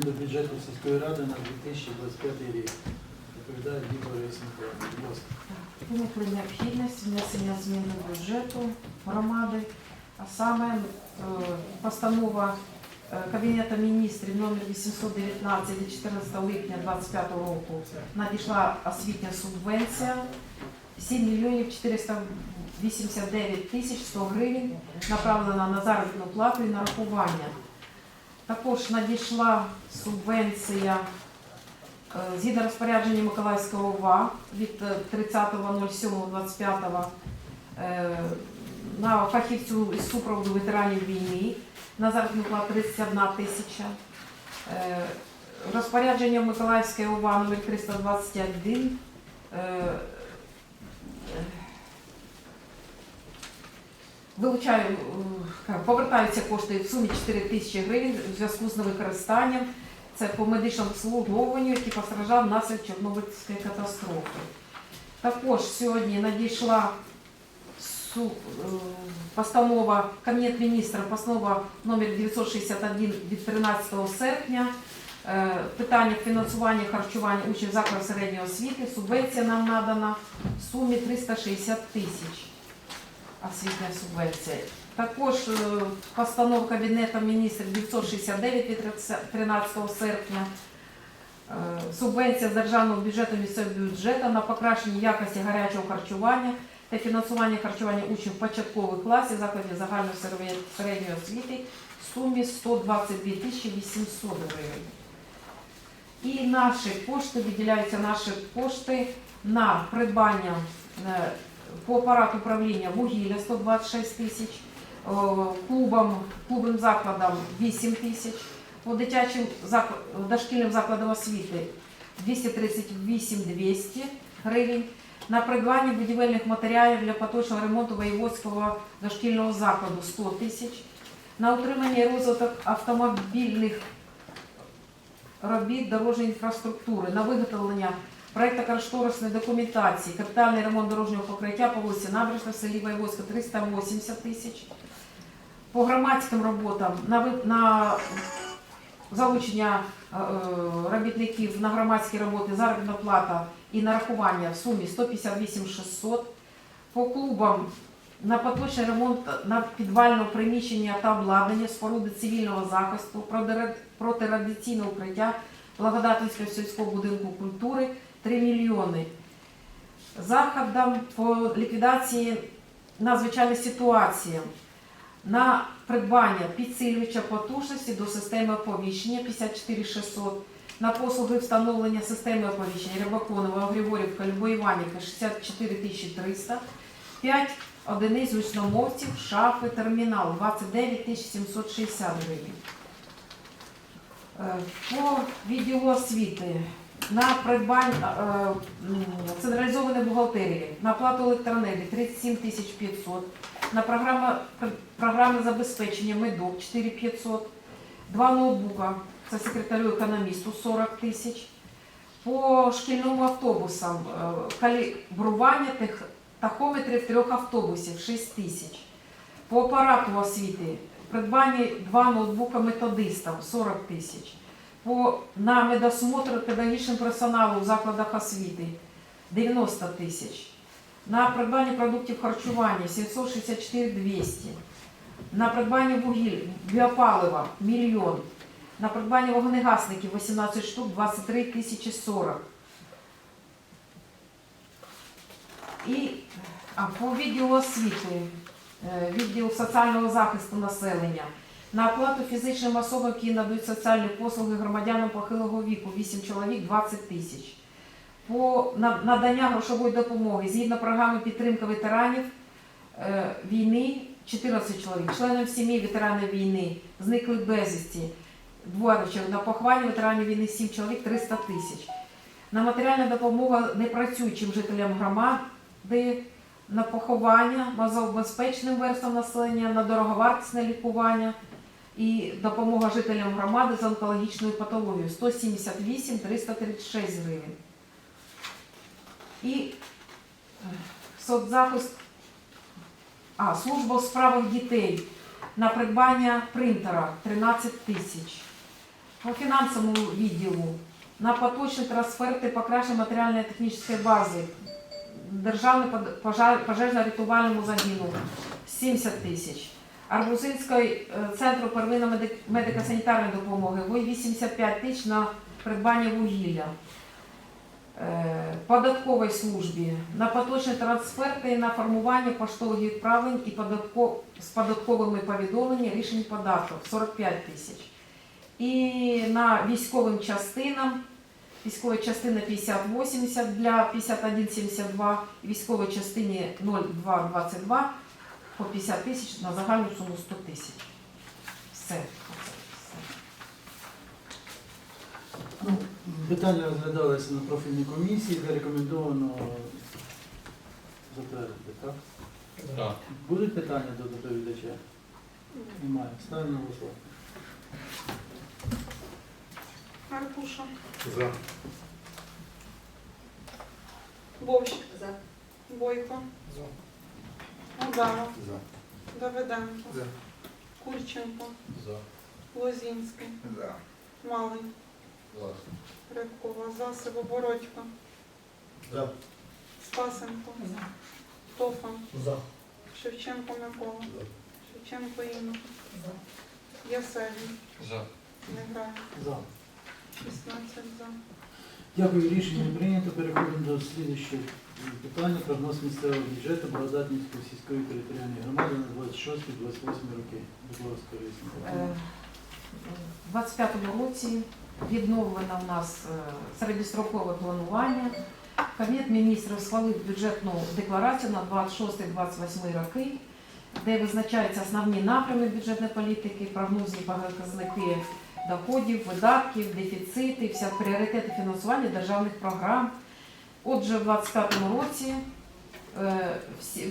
до бюджету сільської ради на 2025 рік. Доповідає Віктор Миколаївна. Будь ласка. Виникла необхідність внесення змін до бюджету громади, а саме е, постанова е, Кабінету міністрів номер 819 від 14 липня 2025 року надійшла освітня субвенція 7 мільйонів 489 тисяч 100 гривень, направлена на заробітну плату і нарахування. Також надійшла субвенція Е, Згідно розпорядження Миколаївського ОВА від е, 30.07.25 е, на фахівцю із супроводу ветеранів війни на заробітну плату 31 тисяча. Е, Розпорядження Миколаївської ОВА номер 321 Вилучаю, е, повертаються кошти в сумі 4 тисячі гривень в зв'язку з невикористанням це по медичному обслуговуванню, який постраждав внаслідок Чорнобильської катастрофи. Також сьогодні надійшла е, постанова Кабінет міністра, постанова номер 961 від 13 серпня. Е, Питання фінансування харчування учнів закладів середньої освіти. Субвенція нам надана в сумі 360 тисяч. Освітня субвенція. Також е, постанова Кабінету міністрів 969 від 13 серпня. Е, Субвенція з державного бюджету місцевого бюджету на покращення якості гарячого харчування та фінансування харчування учнів початкових класів закладів загальної середньої- освіти в сумі 122 тисячі 800 гривень. І наші кошти, виділяються наші кошти на придбання е, по апарату управління вугілля 126 тисяч, о, клубам, клубним закладам 8 тисяч, по дитячим дошкільним закладам освіти 238 200 гривень, на придбання будівельних матеріалів для поточного ремонту воєводського дошкільного закладу 100 тисяч, на утримання і розвиток автомобільних робіт дорожньої інфраструктури, на виготовлення проєктно-кошторисної документації, капітальний ремонт дорожнього покриття по вулиці Набережна в селі Воєводська 380 тисяч. По громадським роботам на, на залучення е, робітників на громадські роботи, заробітна плата і нарахування в сумі 158 600. По клубам на поточний ремонт на підвального приміщення та обладнання споруди цивільного захисту, протира- протирадіаційне укриття Благодатницького сільського будинку культури 3 мільйони. Заходам по ліквідації надзвичайних ситуацій на придбання підсилювача потужності до системи оповіщення 54 600, на послуги встановлення системи оповіщення Рибаконова, Григорівка, Любоїванівка 64 300, 5 одиниць гучномовців, шафи, термінал 29 760 гривень. Е, По відділу освіти на придбання е, централізованої бухгалтерії, на плату електроенергії 37 тисяч 500, на програма, пр- програми забезпечення медок 4500, два ноутбука, це секретарю економісту 40 тисяч, по шкільним автобусам е, калібрування тих тахометрів трьох автобусів 6 тисяч, по апарату освіти придбання два ноутбука методистам 40 тисяч, по, на медосмотр педагогічним персоналу в закладах освіти 90 тисяч, на придбання продуктів харчування 764 200, на придбання вугілля, біопалива мільйон, на придбання вогнегасників 18 штук 23 тисячі 40. І а, по відділу освіти, е, відділ соціального захисту населення, на оплату фізичним особам, які надають соціальні послуги громадянам похилого віку 8 чоловік 20 тисяч. По надання грошової допомоги згідно програми підтримки ветеранів е, війни 14 чоловік, членам сім'ї ветеранів війни, зникли безвісті, двоє на поховання ветеранів війни 7 чоловік 300 тисяч. На матеріальна допомога непрацюючим жителям громади, на поховання, малозабезпеченим верствам населення, на дороговартісне лікування і допомога жителям громади з онкологічною патологією 178 336 гривень. І е, соцзахист, а, служба у справах дітей на придбання принтера 13 тисяч. по фінансовому відділу на поточні трансферти покращення матеріальної технічної бази Державний пожежно-рятувальному загіну 70 тисяч. Арбузинський е, центру первинної медико-санітарної допомоги 85 тисяч на придбання вугілля. Е, Податковій службі на поточні трансферти на формування поштових відправлень і з податковими повідомленнями рішень податків 45 тисяч. І на військовим частинам військова частина 5080 для 5172 і військовій частині 0222 по 50 тисяч на загальну суму 100 тисяч. Все. Ну, питання розглядалися на профільній комісії, де рекомендовано затвердити, так? Так. Будуть питання до доповідача? Немає. Ставимо на голосування. Маркуша, За. Вовщик, Бойко, Ударов, За. Давиденко, За. Курченко, За. Лозінський, За. Малий, За. Рибкова, Засоба, Бородько, За. Спасенко, Тофан, За. Шевченко Микола, Шевченко Інна, Ясевій, За. Неграй, За. 16 за. Дякую, рішення не прийнято. Переходимо до слідуючого питання. Прогноз місцевого бюджету Благодатницької сільської територіальної громади на 26-28 роки. Будь ласка. Е, У 25-му році відновлено в нас е, середньострокове планування. Кабінет міністрів схвалив бюджетну декларацію на 26-28 роки, де визначаються основні напрями бюджетної політики, прогнозні показники доходів, видатків, дефіцити, вся пріоритети фінансування державних програм. Отже, в 25-му році е,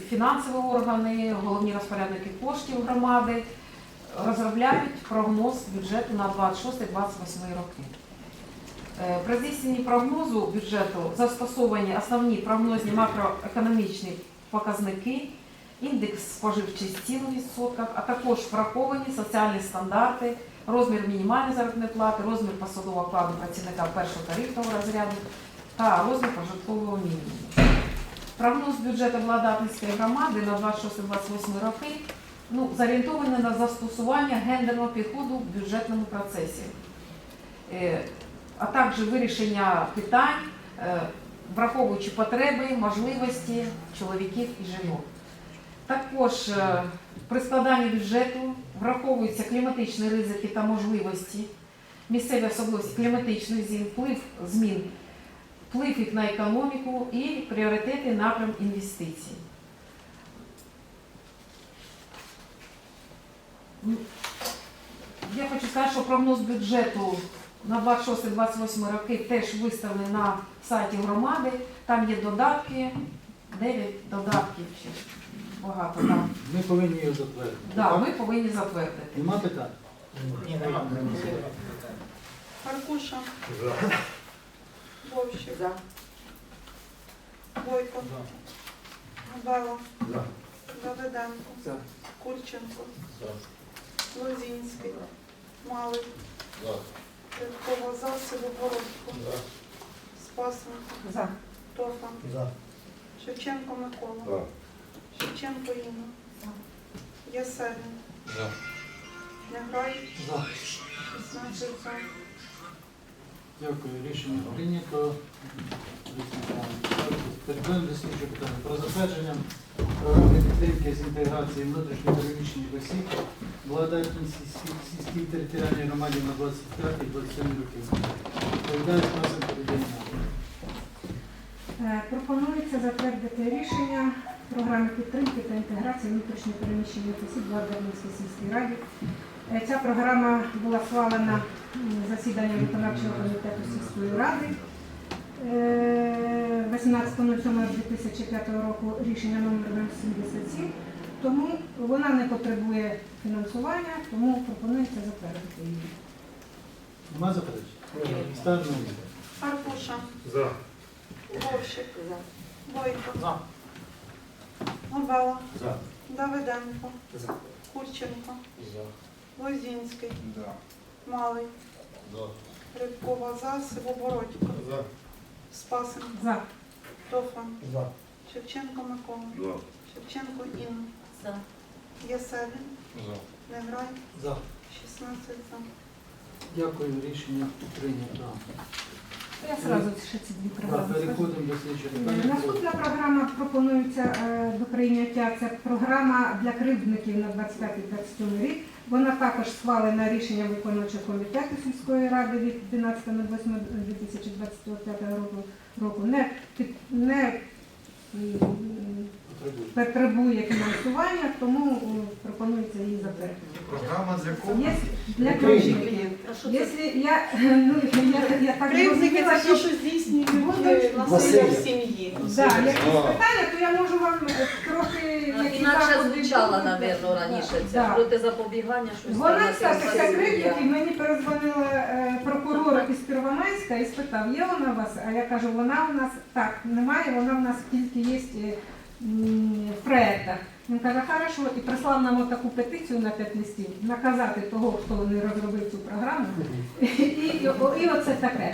фінансові органи, головні розпорядники коштів громади розробляють прогноз бюджету на 26-28 роки. Е, При здійсненні прогнозу бюджету застосовані основні прогнозні макроекономічні показники, індекс споживчих цін у відсотках, а також враховані соціальні стандарти, розмір мінімальної заробітної плати, розмір посадового окладу працівника першого тарифного розряду та розмір прожиткового мінімуму. Прогноз бюджету Владатницької громади на 26-28 роки ну, зорієнтовані на застосування гендерного підходу в бюджетному процесі, Е, а також вирішення питань, е, враховуючи потреби, можливості чоловіків і жінок. Також е, при складанні бюджету враховуються кліматичні ризики та можливості, місцеві особливості кліматичних змін, вплив змін, вплив їх на економіку і пріоритети напрям інвестицій. Ну, Я хочу сказати, що прогноз бюджету на 26-28 роки теж виставлений на сайті громади. Там є додатки, 9 додатків, ще багато там. Ми повинні його затвердити. Да, так? ми повинні затвердити. Нема питань? Маркуша, За. Вовщик, Бойко, Габела, За. Давиденко, За. Курченко, За. Лозінський, Малий, За. Рибкова, Засоба, Бородько, За. Спасенко, За. Тофан, За. Шевченко Микола, За. Шевченко Інна, Ясевін, За. Неграй, За. 16 за. Дякую, рішення прийнято. Переходимо до слідчого питання. Про затвердження програми підтримки з інтеграції внутрішньопереміщених осіб Благодатній сільській територіальній громаді на 25-27 років. Спасен Передання. Е, Пропонується затвердити рішення програми підтримки та інтеграції внутрішньопереміщених осіб в Ладернівській сільській раді. Е, Ця програма була схвалена засіданням виконавчого комітету сільської ради е, 18.07.2005 року рішення номер 77. Тому вона не потребує фінансування, тому пропонується затвердити її. Нема заперечень? На голосування. Маркуша, За. Вовщик, Бойко, Габела, За. Давиденко, За. Курченко, За. Лозінський, За. Малий, За. Рибкова за, Сивобородько, За. Спасенко, За. Тофан, За. Шевченко Микола, За. Шевченко Інна, За. Єсевін, За. Неграй, За. 16 за. Дякую, рішення прийнято. Я сразу ще ці дві Так, програми. скажу. переходимо до слідчого Е, питання. Наступна програма пропонується е, до прийняття. Це програма для кривдників на 25-27 рік. Вона також схвалена рішенням виконавчого комітету сільської ради від 12.08.2025 року. року. Не, Потребує. фінансування, тому пропонується її затвердити. Програма з якого? Є для Кривдників. Якщо я, ну, я, я так Кривдники зрозуміла, це ті, що що здійснюють е, насилля в сім'ї. Да, якісь питання, то я можу вам е, трохи які Інакше заходи звучала, будуть. напевно, раніше. Це Да. проти запобігання щось. Вона, кстати, на ця мені перезвонила е, прокурор із Первомайська і спитав, є вона у вас? А я кажу, вона у нас так, немає, вона в нас тільки є е, в проєктах. Він каже, хорошо, і прислав нам таку петицію на п'ять листів, наказати того, хто не розробив цю програму. І, і, і оце таке.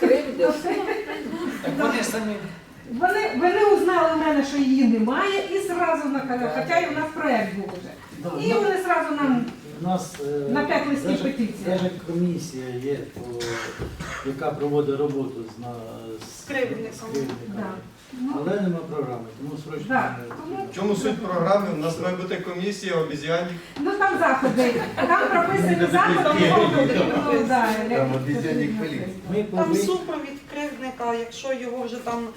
Кривдя. Вони самі. Вони, вони узнали в мене, що її немає, і зразу наказали, хоча і у нас проєкт був вже. І вони зразу нам У нас е, На п'ять листів даже- петиція. даже комісія є, по, яка проводить роботу з, на, з, З кривдниками. Да. Ну, Але нема програми, тому срочно. Да, не- тому- В чому суть програми? У нас має бути комісія обіз'янів. Ну там заходи, там прописані заходи. ну, да, Там обіцянник поліції. Ми Там повинні. супровід кривдника, якщо його вже там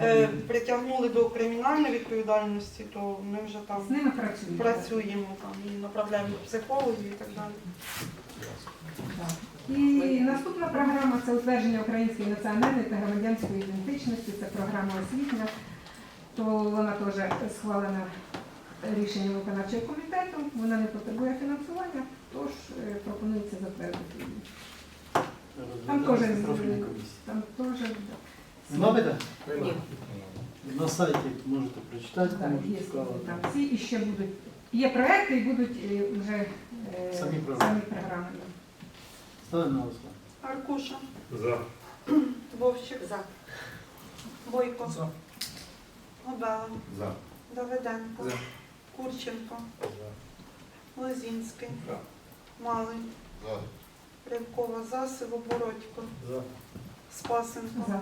е, притягнули до кримінальної відповідальності, то ми вже там З ними працюємо. працюємо там і направляємо до психологів і так далі. Так. І наступна програма це утвердження української національної та громадянської ідентичності. Це програма освітня. То вона теж схвалена рішенням виконавчого комітету. Вона не потребує фінансування, тож е, пропонується затвердити її. Там теж там теж? Ні. На сайті можете прочитати, кому є там всі і ще будуть. Є проекти і будуть е, вже е, Самі програми. самі програми. Ставимо на голосування. Аркуша, За. Вовчик, За. Бойко, Гобела, За. Давиденко, За. Курченко, Лозінський, За. Малий, За. Рябкова за, Сивобородько, За. Спасенко, За.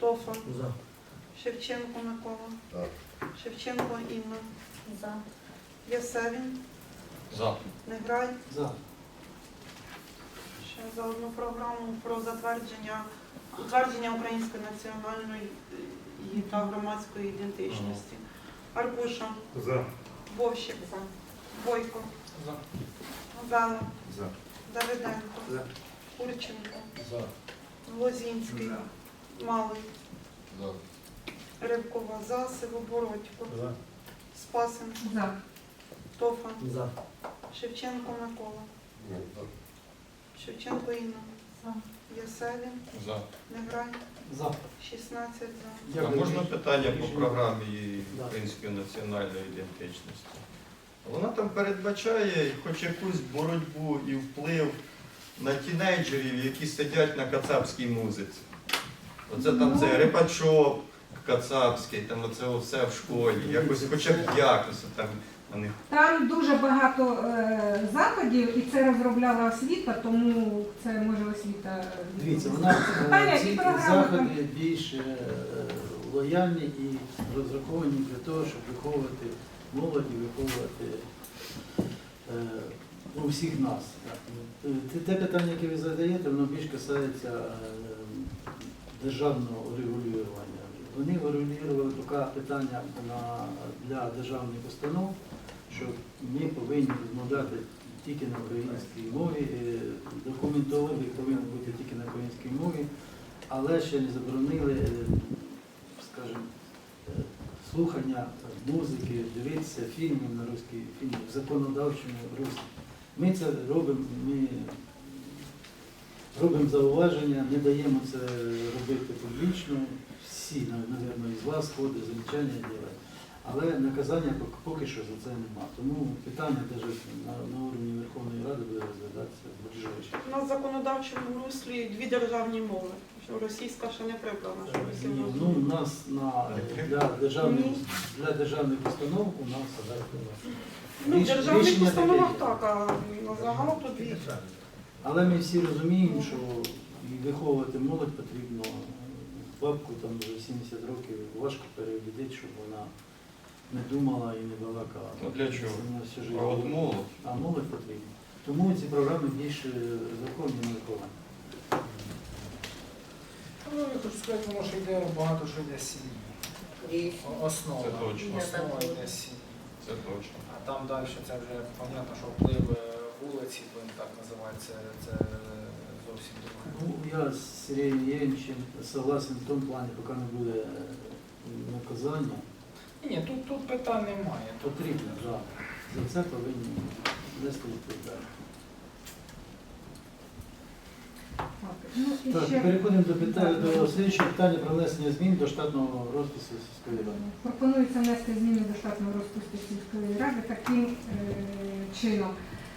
Тофа, За. Шевченко Микола, Так. Шевченко Інна, За. Ясевін, За. Неграй. За. Ще за одну програму про затвердження утвердження української національної та громадської ідентичності. Аркуша, За. Вовщик, За. Бойко, За. Гобела, За. Давиденко, За. Курченко, За. Лозінський, Малий, За. Рибкова за, Сивобородько, За. Спасенко, За. Тофа, За. Шевченко Микола, Шевченко Інна, За. Ясевін, За. Неграй, За. 16 за. А можна питання по програмі Да. української національної ідентичності? Вона там передбачає хоч якусь боротьбу і вплив на тінейджерів, які сидять на кацапській музиці. Оце там це репачок кацапський, там оце все в школі, якось хоча б якось там на них. Там дуже багато е, заходів, і це розробляла освіта, тому це може освіта. Дивіться, у нас е, Питання, які ці програми там? заходи більш е, лояльні і розраховані для того, щоб виховувати молодь і виховувати е, у всіх нас. Е, Те, те питання, яке ви задаєте, воно більш касається е, державного регулювання. Вони врегулювали таке питання на, для державних установ, що ми повинні розмовляти тільки на українській мові, е, документологи повинні бути тільки на українській мові, але ще не заборонили, е, скажімо, е, слухання музики, дивитися фільмів на русській фільмі в законодавчому руслі. Ми це робимо, ми робимо зауваження, не даємо це робити публічно. Всі, мабуть, із вас ходить замічання робити. Але наказання поки що за це нема. Тому питання теж на, на уровні Верховної Ради буде розглядатися ближайше. У нас в законодавчому руслі дві державні мови. Що російська ще не прибрана, що ви Ну, у нас на, для, державних, для державних установ у нас Ну, в державних установах так, а на загал то дві. Але ми всі розуміємо, що і виховувати молодь потрібно. Бабку там вже 70 років важко переубідити, щоб вона не думала і не балакала. Ну, для чого? Все. А от молодь. А молодь потрібна. Тому ці програми більш законні не виховані. Ну, я хочу сказати, воно ж йде багато що йде сім'ї. Основа. Це точно. Основа йде сім'ї. Це точно. А там далі це вже понятно, що вплив вулиці, будемо так називати, це, це зовсім друге. Ну, я з Сергієм Євгеновичем согласен в тому плані, поки не буде е, наказання. Ні, тут, тут питань немає. Тут Потрібно, так. За це повинні нести відповідальність. Так, ну і Так, ще переходимо до питання до слідчого питання про внесення змін до штатного розпису сільської ради. пропонується внести зміни до штатного розпису сільської ради таким е, чином.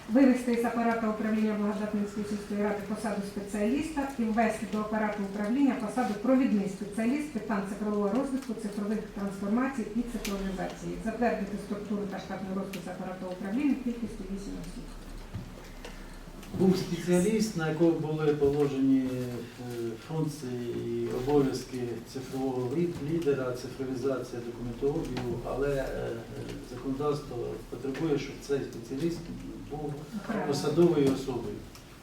Вивести із апарату управління Благодатницької сільської ради посаду спеціаліста і ввести до апарату управління посаду провідний спеціаліст питань цифрового розвитку, цифрових трансформацій і цифровізації. Затвердити структуру та штатний розпис апарату управління кількістю 8 осіб. Був спеціаліст, на якого були положені е, функції і обов'язки цифрового лідера, цифровізація документообігу, але е, законодавство потребує, щоб цей спеціаліст був посадовою особою.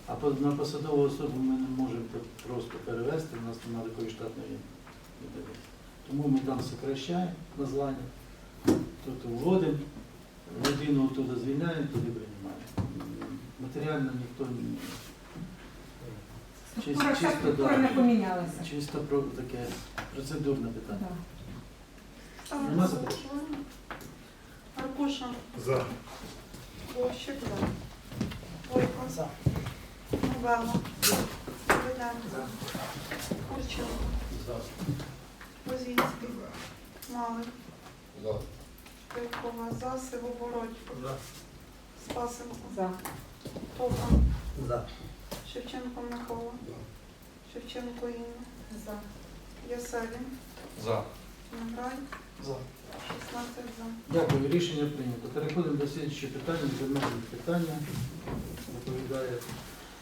А на посадову особу ми не можемо просто перевести, у нас немає такої штатної людини. Тому ми там сокращаємо названня, тут вводимо, людину туди звільняємо, туди приймаємо. Матеріально ніхто не Структура, Чисто- вся чисто, структура да. не помінялася. чисто про таке процедурне питання. Да. Нема заперечень? Аркуша, За. Площик, за. Бойко, за. Новела, Давиденко, Курченко, Позінський, Малик, За. Пивкова, за, Сивобородько, За. Спасенко, За. Товкан, За. Шевченко Микола, Шевченко Інна, За. Яселін, За. Награй, За. 16 за. Дякую, рішення прийнято. Переходимо до слідчого питання, земельних питання. Доповідає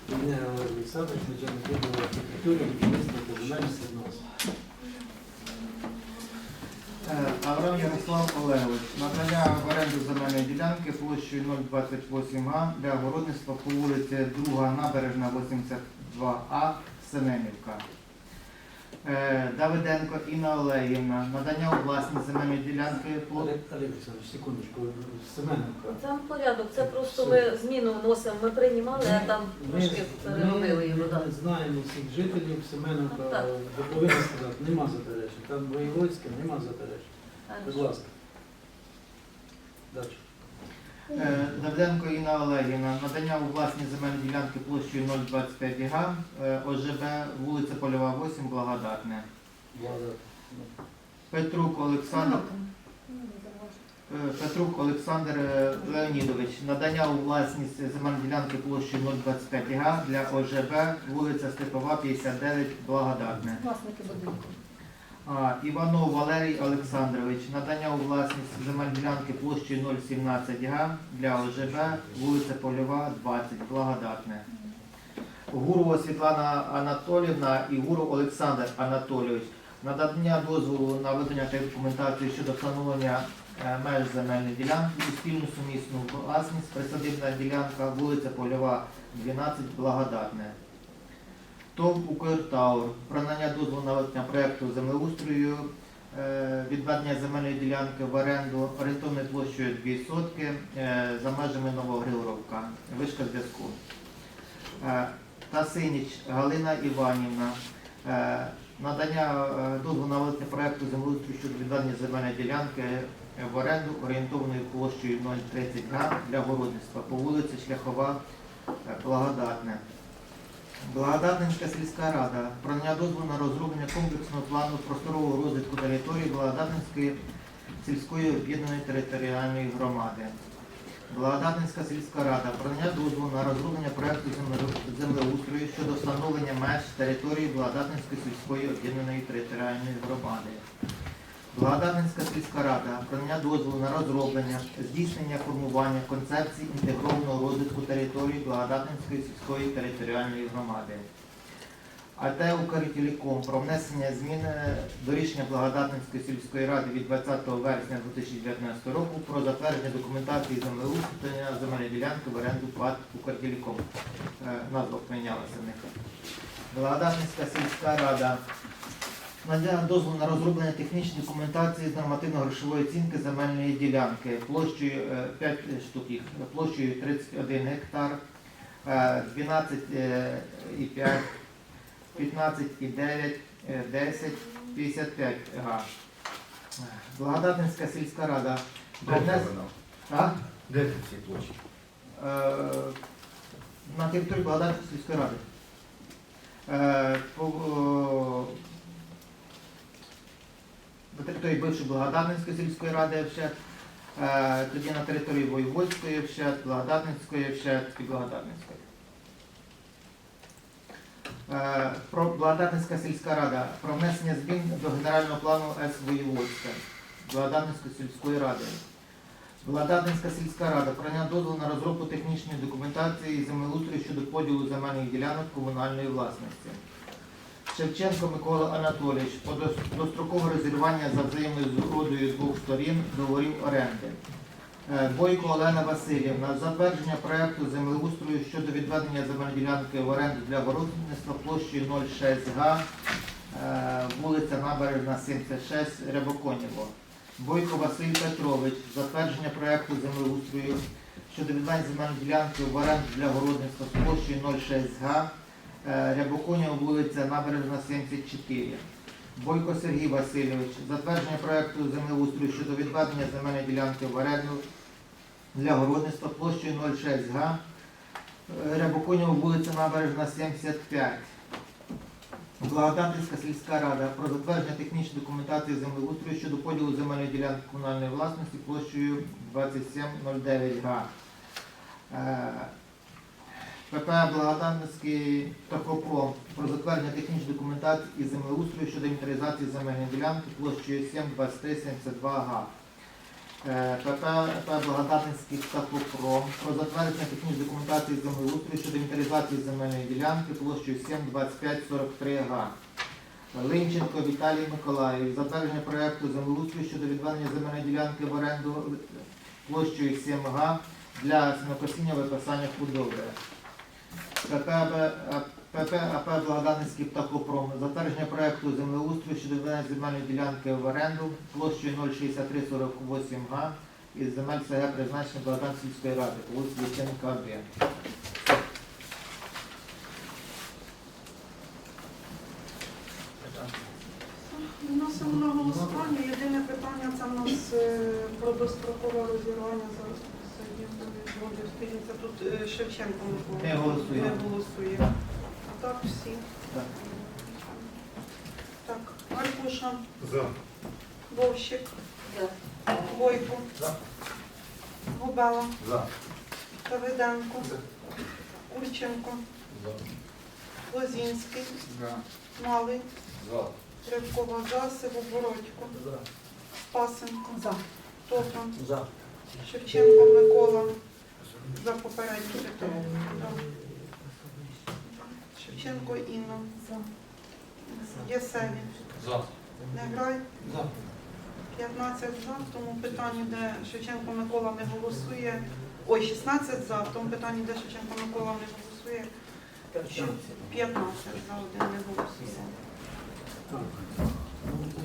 Ілья Олег Олександрович, начальник відділу архітектури, будівництва та земельних відносин. Аврам Ярослав Олегович, надання в оренду земельної ділянки площею 028 га для городництва по вулиці 2 набережна 82А Семенівка. Е, Давиденко Інна Олегівна, надання у власність земельної ділянки площею секундочку, Семененко. Там порядок, це просто ми зміну вносимо, ми приймали, а там трошки переробили його. Ми знаємо всіх жителів Семененка, ви повинні сказати, нема заперечень. Там Воєводське, нема заперечень. Будь ласка. Далі. Е, Інна Олегівна, надання у власність земельної ділянки площею 025 га, ОЖБ, вулиця Польова 8, Благодатне. Петрук Олександр. Е, Петрук Олександр е, Леонідович. Надання у власність земельної ділянки площею 025 га для ОЖБ, вулиця Степова, 59, Благодатне. Власники будинку. Іванов Валерій Олександрович. Надання у власність земельної ділянки площею 017 га для ОЖБ, вулиця Польова, 20, Благодатне. Гурова Світлана Анатолівна і Гуров Олександр Анатолійович. Надання дозволу на видання та документації щодо встановлення е, меж земельної ділянки у спільну сумісну власність, присадибна ділянка, вулиця Польова, 12, Благодатне. ТОВ «Укртаур» про надання дозволу на видання проєкту землеустрою, е, відведення земельної ділянки в оренду орієнтовною площею 2 сотки е, за межами Нового Новогригоровка, вишка зв'язку. Е, Тасиніч Галина Іванівна. Надання дозволу на видання проєкту землеустрою щодо відведення земельної ділянки в оренду орієнтовною площею 030 га для городництва по вулиці Шляхова, Благодатне. Благодатненська сільська рада про дозволу на розроблення комплексного плану просторового розвитку території Благодатненської сільської об'єднаної територіальної громади. Благодатницька сільська рада про дозволу на розроблення проекту землеустрою щодо встановлення меж території Благодатницької сільської об'єднаної територіальної громади. Благодатницька сільська рада про дозволу на розроблення, здійснення формування концепції інтегрованого розвитку території Благодатницької сільської територіальної громади. АТ «Укртелеком» про внесення змін до рішення Благодатницької сільської ради від 20 вересня 2019 року про затвердження документації землеустрою земельної ділянки в оренду ПАД «Укртелеком». Е, Назва помінялася в них. Благодатницька сільська рада надання дозволу на розроблення технічної документації з нормативно-грошової оцінки земельної ділянки площею е, 5 штук їх, площею 31 гектар, е, 12,5 15,9, е, 10, 55 га. Благодатницька сільська рада. Де це вона? А? Де ці площі? Е, на території Благодатницької сільської ради. На території бившої Благодатницької сільської ради вщет, е, тоді на території Воєводської вщет, Благодатницької вщет і Благодатницької. Е, Про Благодатницька сільська рада про внесення змін до генерального плану С Воєводська Благодатницької сільської ради. Благодатницька сільська рада прийняла дозвіл на розробку технічної документації і землеустрою щодо поділу земельних ділянок комунальної власності. Шевченко Микола Анатолійович по дострокове розірвання за взаємною згодою двох сторін договорів оренди. Е, Бойко Олена Васильівна затвердження проекту землеустрою щодо відведення земельної ділянки в оренду для городництва площею 06 га, е, вулиця Набережна 76, Рябоконєво. Бойко Василь Петрович, затвердження проекту землеустрою щодо відведення земельної ділянки в оренду для городництва площею 06 га, е, вулиця Набережна 74. Бойко Сергій Васильович, затвердження проекту землеустрою щодо відведення земельної ділянки в оренду для городництва площею 06 га, е, Рябоконєва, вулиця Набережна 75. Благодатівська сільська рада про затвердження технічної документації землеустрою щодо поділу земельної ділянки комунальної власності площею 2709 га. ПП Благодатницький Такопром про затвердження технічної документації і землеустрою щодо інвентаризації земельної ділянки площею 72372 га. Е, ПП Благодатницький Такопром про затвердження технічної документації і землеустрою щодо інвентаризації земельної ділянки площею 72543 га. Линченко Віталій Миколаїв, затвердження проекту землеустрою щодо відведення земельної ділянки в оренду площею 7 га для сінокосіння виписання худоби. ПП АП Благодатницький птахопром, затвердження проекту землеустрою щодо відведення земельної ділянки в оренду площею 06348 га із земель СГ призначення Благодатницької ради вулиці Личенка 1. Вносимо на голосування. Єдине питання це в нас е, про дострокове розірвання зараз. Згоди. Тут е, Шевченко. Не голосує. Не голосує. А так всі. Так. Так, Аркуша, За. Вовщик, За. Бойко, За. Губела, За. Давиденко, Кульченко, Лозінський, Малий, За. Рябкова, за, Сивобородько, За. Спасенко, За. Топан, За. Шевченко Микола за попереднє питання. Да. Шевченко Інна. Єсеві. За. Неграй. За. 15 за. В тому питанні, де Шевченко Микола не голосує. Ой, 16 за. В тому питанні, де Шевченко Микола не голосує. 15 за один не голосує.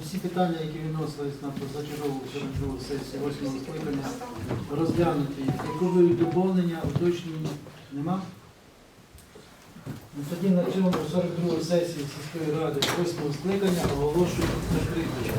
Всі питання, які відносились на позачергову 42 сесію 8 скликання, розглянуті. Якого доповнення, уточнення нема? Ну, Тоді на цьому 42 сесії сільської ради 8 скликання оголошую закритою.